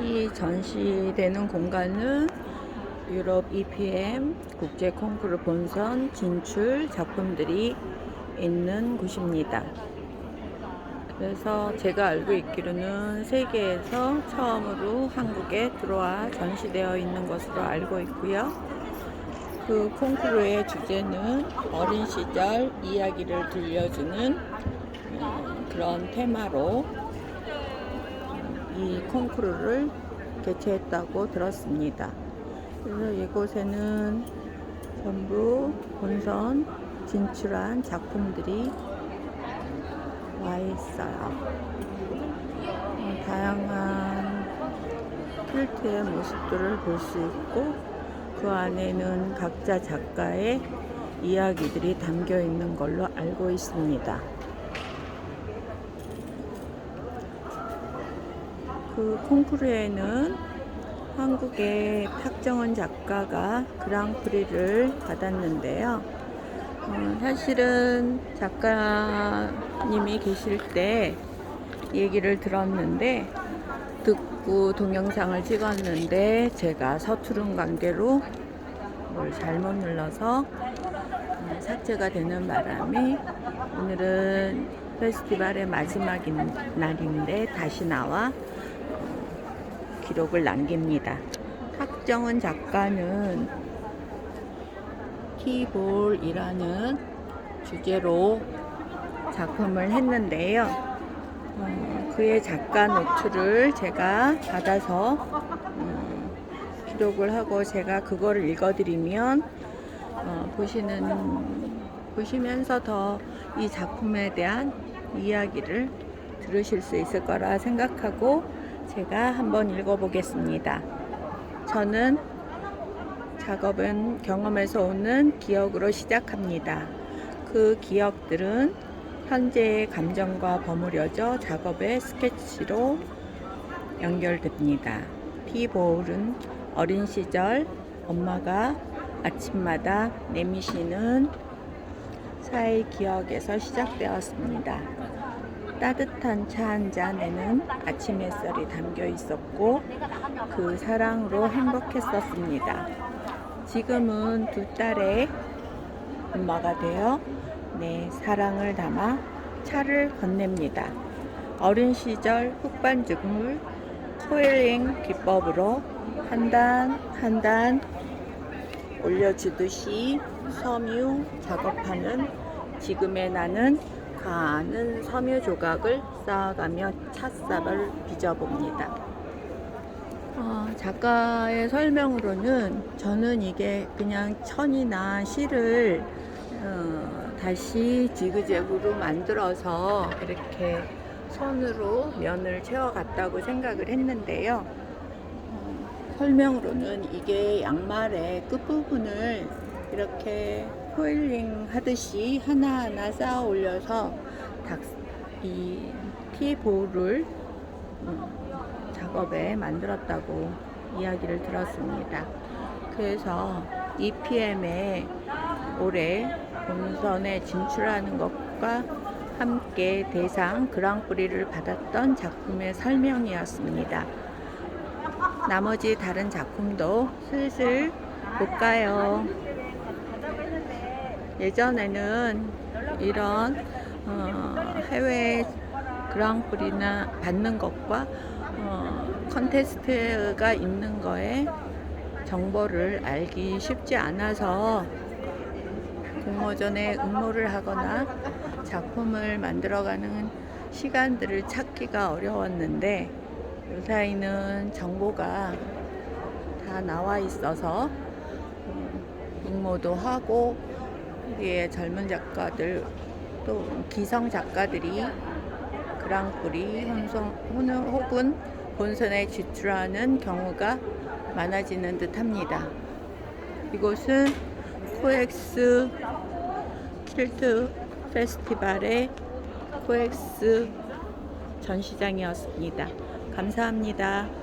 이 전시되는 공간은 유럽 EPM 국제 콩쿠르 본선 진출 작품들이 있는 곳입니다. 그래서 제가 알고 있기로는 세계에서 처음으로 한국에 들어와 전시되어 있는 것으로 알고 있고요. 그 콩쿠르의 주제는 어린 시절 이야기를 들려주는 음, 그런 테마로 이 콩쿠르를 개최했다고 들었습니다. 그래서 이곳에는 전부 본선 진출한 작품들이 와 있어요. 어, 다양한 퀼트의 모습들을 볼 수 있고 그 안에는 각자 작가의 이야기들이 담겨 있는 걸로 알고 있습니다. 그 콩쿠르에는 한국의 탁정은 작가가 그랑프리를 받았는데요. 어, 사실은 작가님이 계실 때 얘기를 들었는데 듣고 동영상을 찍었는데 제가 서투른 관계로 뭘 잘못 눌러서 어, 삭제가 되는 바람에 오늘은 페스티벌의 마지막 날인데 다시 나와 어, 기록을 남깁니다. 탁정은 작가는 티볼이라는 주제로 작품을 했는데요. 어, 그의 작가 노트를 제가 받아서 음, 기록을 하고 제가 그거를 읽어드리면 어, 보시는 보시면서 더 이 작품에 대한 이야기를 들으실 수 있을 거라 생각하고 제가 한번 읽어보겠습니다. 저는 작업은 경험에서 오는 기억으로 시작합니다. 그 기억들은 현재의 감정과 버무려져 작업의 스케치로 연결됩니다. 피보울은 어린 시절 엄마가 아침마다 내미시는 사의 기억에서 시작되었습니다. 따뜻한 차 한 잔에는 아침 햇살이 담겨 있었고 그 사랑으로 행복했었습니다. 지금은 두 딸의 엄마가 되어 내 사랑을 담아 차를 건넵니다. 어린 시절 흑반죽을 코일링 기법으로 한 단 한 단 올려주듯이 섬유 작업하는 지금의 나는 가는 섬유 조각을 쌓아가며 찻삽을 빚어봅니다. 어, 작가의 설명으로는 저는 이게 그냥 천이나 실을 어, 다시 지그재그로 만들어서 이렇게 손으로 면을 채워갔다고 생각을 했는데요. 어, 설명으로는 이게 양말의 끝부분을 이렇게 포일링 하듯이 하나하나 쌓아 올려서 닭, 이 티볼을 음, 작업에 만들었다고 이야기를 들었습니다. 그래서 EPM에 올해 본선에 진출하는 것과 함께 대상 그랑프리를 받았던 작품의 설명이었습니다. 나머지 다른 작품도 슬슬 볼까요? 예전에는 이런 어, 해외 그랑프리나 받는 것과 어, 컨테스트가 있는 거에 정보를 알기 쉽지 않아서 공모전에 응모를 하거나 작품을 만들어가는 시간들을 찾기가 어려웠는데 요사이는 정보가 다 나와 있어서 음, 응모도 하고 우리의 젊은 작가들 또 기성 작가들이 그랑프리 혹은 본선에 진출하는 경우가 많아지는 듯 합니다. 이곳은 코엑스 킬트 페스티벌의 코엑스 전시장이었습니다. 감사합니다.